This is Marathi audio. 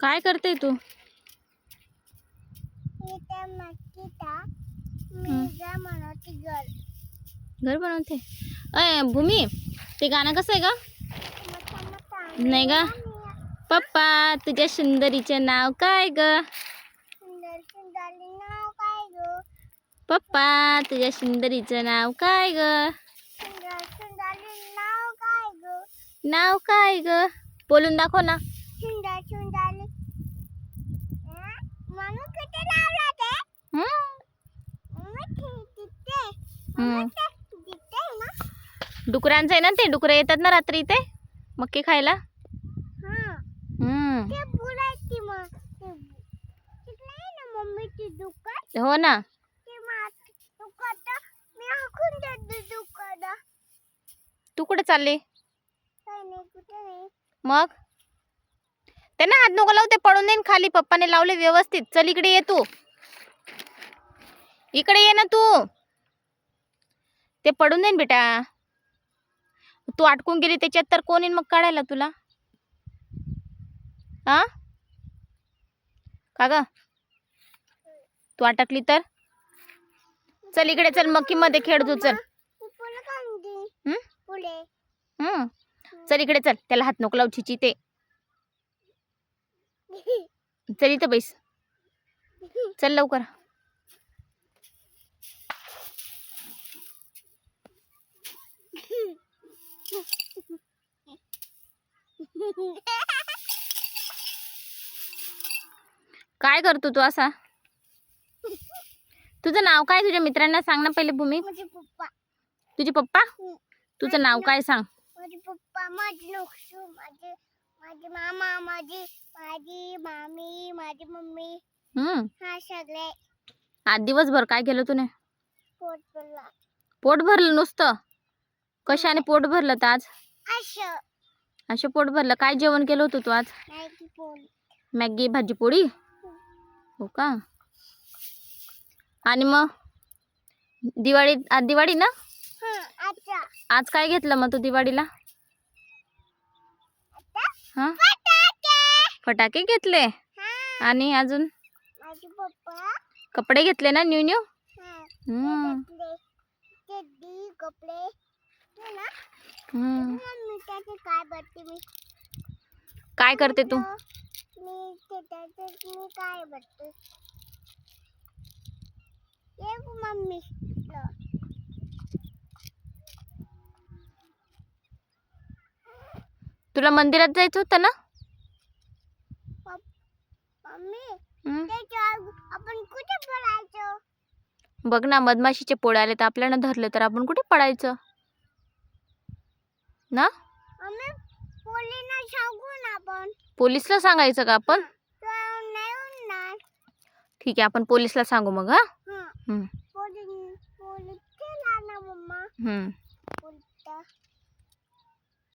काय करते तू? घर. बनवते? अय भूमी ते गाणं कसं आहे मता नाही ग. पप्पा तुझ्या सुंदरीचे नाव काय ग? सुंदर सुंदर नाव काय गो? पप्पा तुझ्या सुंदरीचं नाव काय गो? नाव काय ग? बोलून दाखव ना सुंदर सुंदर म्हणून किती लावला ते हम्म. मम्मी ते तिथे हम्म. मम्मी ते तिथे ना डुकरांचं आहे ना ते? डुकरं येतात ना रात्री इथे? मक्की खायला? हा. ना हो ते कुठे चालली? मग? त्यांना हात नको लावू ते पडून देईन खाली. पप्पाने लावले व्यवस्थित. चल इकडे ये तू. इकडे ये ना तू. ते पडून देईन बेटा. तू अटकून गेली त्याच्यात तर कोण येईन मग काढायला तुला? हा का ग? तू अटकली तर? चल इकडे चल मक्कीमध्ये खेळ तू चल. हम्म? चल इकडे चल त्याला हात नको लावू ते. चल इथं बैस. चल लवकर. काय करतो तू असा? तुझं नाव काय तुझ्या मित्रांना सांग ना पहिले भूमी. माझे पप्पा. तुझे पप्पा? तुझं नाव काय सांग. माझे पप्पा माझे नोकसू माझे माझे मामा माझी माझी मामी माझी मम्मी. हम्म. हा सगळे. आज दिवसभर काय केलं तूने? पोट भरलं. नुसतं? कशाने पोट भरलं तर आज? असं. असे पोट भरलं. काय जेवण केलं होतं तू आज? मॅगी भाजी पोळी? हो का? आणि मग? दिवाळी आज दिवाळी ना? आज काय घेतलं मग तू दिवाळीला? हा? फटाके. फटाके घेतले? आणि अजून? कपडे घेतले ना न्यू न्यू? कपडे काय करते तू? मम्मी. तुला मंदिरात जायचं होतं ना? आपण कुठे पडायचो बघ ना मधमाशीचे पोळे आले तर आपल्याला धरले तर आपण कुठे पडायचं ना? पोलीसला सांगायचं का आपण? ठीक आहे आपण पोलीसला सांगू मग हा? हम्म.